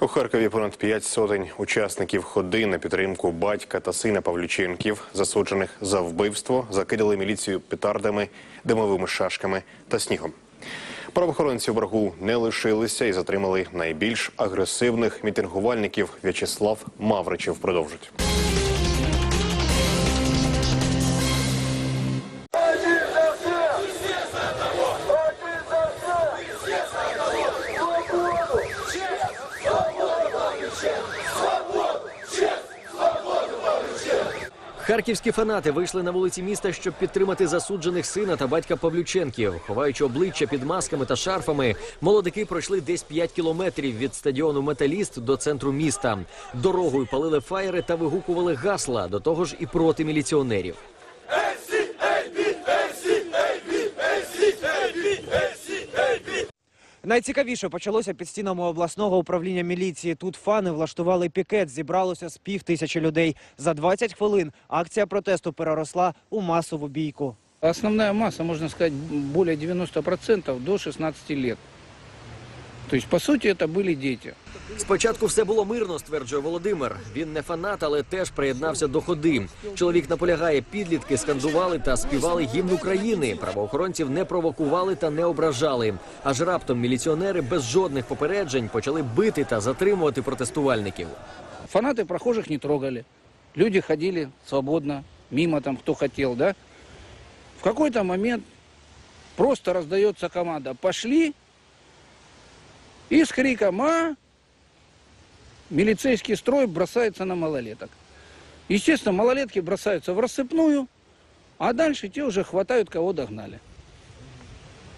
У Харкові понад п'ять сотень учасників ходи на підтримку батька та сина Павлюченків, засуджених за вбивство, закидали міліцію петардами, димовими шашками та снігом. Правоохоронці в боргу не лишилися і затримали найбільш агресивних мітингувальників. В'ячеслав Мавричів продовжить. Харківські фанати вийшли на вулиці міста, щоб підтримати засуджених сина та батька Павлюченків. Ховаючи обличчя під масками та шарфами, молодики пройшли десь 5 кілометрів від стадіону Металіст до центру міста. Дорогою палили фаєри та вигукували гасла, до того ж і проти міліціонерів. Найцікавіше почалося під стінами обласного управління міліції. Тут фани влаштували пікет. Зібралося з пів тисячі людей. За 20 хвилин акція протесту переросла у масову бійку. Основна маса, можна сказати, більше 90% до 16 лет. То есть, по сути, это были дети. Спочатку все було мирно, стверджує Володимир. Він не фанат, але теж приєднався до ходи. Чоловік наполягає, підлітки скандували та співали гімн України. Правоохоронців не провокували та не ображали. Аж раптом міліціонери без жодних попереджень почали бити та затримувати протестувальників. Фанаты прохожих не трогали. Люди ходили свободно, мимо там, кто хотел, да. В какой-то момент просто раздается команда «пошли», и с криком «а!» милицейский строй бросается на малолеток. Естественно, малолетки бросаются в рассыпную, а дальше те уже хватают, кого догнали.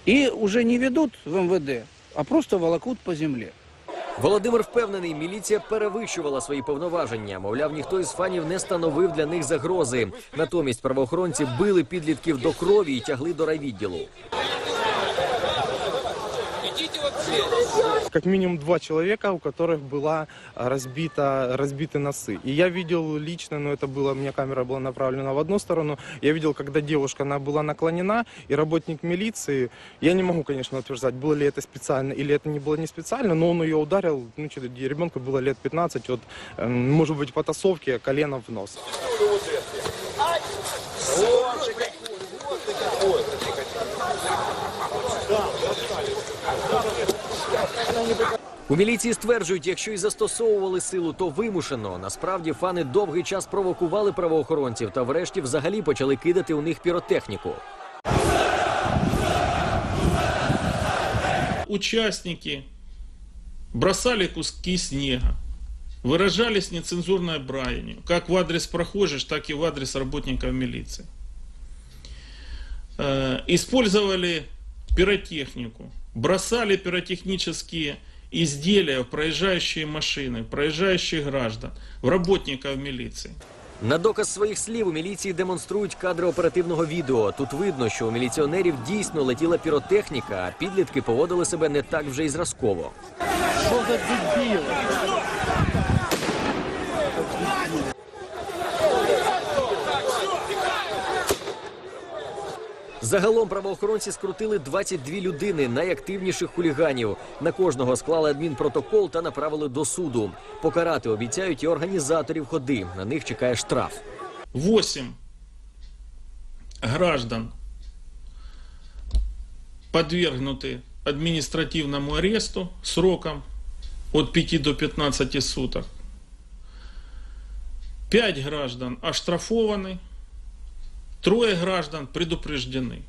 И уже не ведут в МВД, а просто волокут по земле. Володимир впевнений, міліція перевищувала свої повноваження. Мовляв, ніхто із фанів не становив для них загрози. Натомість правоохоронці били підлітків до крові і тягли до райвідділу как минимум два человека, у которых была а, разбита, разбиты носы. И я видел лично, но это было, у меня камера была направлена в одну сторону, я видел, когда девушка, она была наклонена, и работник милиции, я не могу, конечно, утверждать, было ли это специально или это не было не специально, но он ее ударил, ну, что-то ребенку было лет 15, вот, эм, может быть, потасовки, колено в нос. У міліції стверджують, якщо і застосовували силу, то вимушено. Насправді фани довгий час провокували правоохоронців та врешті взагалі почали кидати у них піротехніку. участники бросали куски снега, выражались нецензурной бранью, как в адрес прохожих, так и в адрес работников милиции. Э, Использовали пиротехнику, бросали пиротехнические изделия в проезжающие машины, в проезжающих граждан, в работников милиции. На доказ своїх слів у міліції демонструють кадри оперативного відео. Тут видно, що у міліціонерів дійсно летіла піротехніка, а підлітки поводили себе не так вже й зразково. Загалом правоохоронці скрутили 22 людини, найактивніших хуліганів. На кожного склали адмінпротокол та направили до суду. Покарати обіцяють і організаторів ходи. На них чекає штраф. 8 граждан подвергнуты административному аресту сроком от 5 до 15 суток. 5 граждан оштрафованы, трое граждан предупреждены.